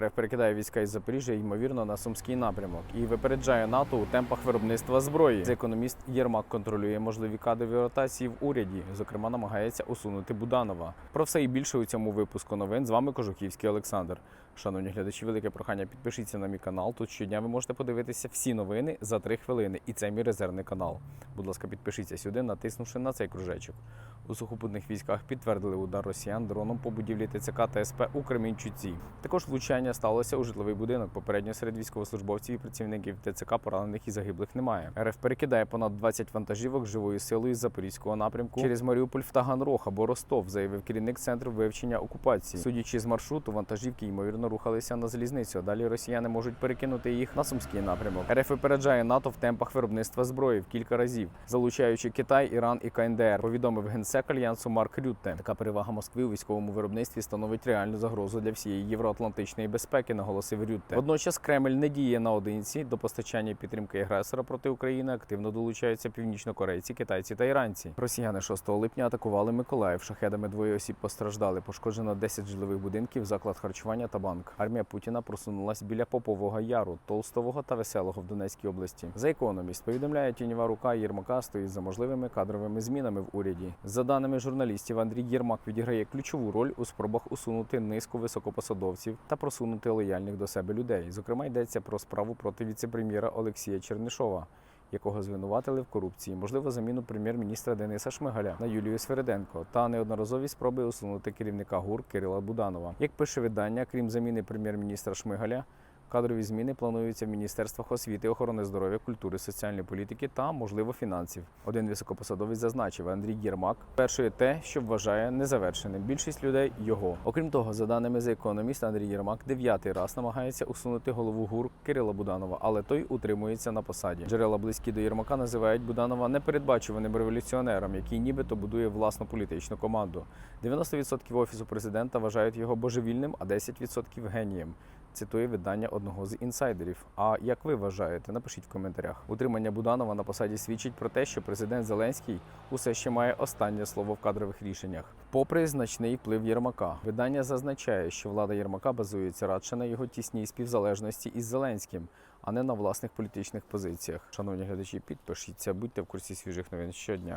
РФ перекидає війська із Запоріжжя, ймовірно, на сумський напрямок і випереджає НАТО у темпах виробництва зброї. Економіст Єрмак контролює можливі кадрові ротації в уряді. Зокрема, намагається усунути Буданова. Про все і більше у цьому випуску новин. З вами Кожухівський Олександр. Шановні глядачі, велике прохання. Підпишіться на мій канал. Тут щодня ви можете подивитися всі новини за 3 хвилини. І це мій резервний канал. Будь ласка, підпишіться сюди, натиснувши на цей кружечок. У сухопутних військах підтвердили удар росіян дроном по будівлі ТЦК та СП у Кремінчуці. Також влучання сталося у житловий будинок. Попередньо серед військовослужбовців і працівників ТЦК поранених і загиблих немає. РФ перекидає понад 20 вантажівок живою силою з запорізького напрямку через Маріуполь в Таганрог або Ростов, заявив керівник центру вивчення окупації. Судячи з маршруту, вантажівки ймовірно рухалися на залізницю. а Далі росіяни можуть перекинути їх на сумський напрямок. РФ випереджає НАТО в темпах виробництва зброї в кілька разів, залучаючи Китай, Іран і КНДР. Повідомив генсек альянсу Марк Рютте. Така перевага Москви у військовому виробництві становить реальну загрозу для всієї євроатлантичної безпеки, наголосив Рютте. Водночас Кремль не діє наодинці до постачання підтримки агресора проти України. Активно долучаються північнокорейці, китайці та іранці. Росіяни 6 липня атакували Миколаїв. Шахедами двоє осіб постраждали. Пошкоджено 10 житлових будинків, заклад харчування та банк. Армія Путіна просунулась біля Попового Яру, Толстового та Веселого в Донецькій області. За економіст повідомляє тіньова рука Єрмака стоїть за можливими кадровими змінами в уряді. За даними журналістів, Андрій Єрмак відіграє ключову роль у спробах усунути низку високопосадовців та просунути лояльних до себе людей. Зокрема, йдеться про справу проти віце-прем'єра Олексія Чернишова. Якого звинуватили в корупції, можливо, заміну прем'єр-міністра Дениса Шмигаля на Юлію Свериденко та неодноразові спроби усунути керівника ГУР Кирила Буданова. Як пише видання, крім заміни прем'єр-міністра Шмигаля, кадрові зміни плануються в міністерствах освіти, охорони здоров'я, культури, соціальної політики та, можливо, фінансів. Один високопосадовець зазначив, Андрій Єрмак першує те, що вважає незавершеним. Більшість людей його. Окрім того, за даними The Economist, Андрій Єрмак дев'ятий раз намагається усунути голову ГУР Кирила Буданова, але той утримується на посаді. Джерела близькі до Єрмака називають Буданова непередбачуваним революціонером, який нібито будує власну політичну команду. 90% офісу президента вважають його божевільним, а 10% генієм. Цитує видання одного з інсайдерів. А як ви вважаєте? Напишіть в коментарях. Утримання Буданова на посаді свідчить про те, що президент Зеленський усе ще має останнє слово в кадрових рішеннях. Попри значний вплив Єрмака, видання зазначає, що влада Єрмака базується радше на його тісній співзалежності із Зеленським, а не на власних політичних позиціях. Шановні глядачі, підпишіться, будьте в курсі свіжих новин щодня.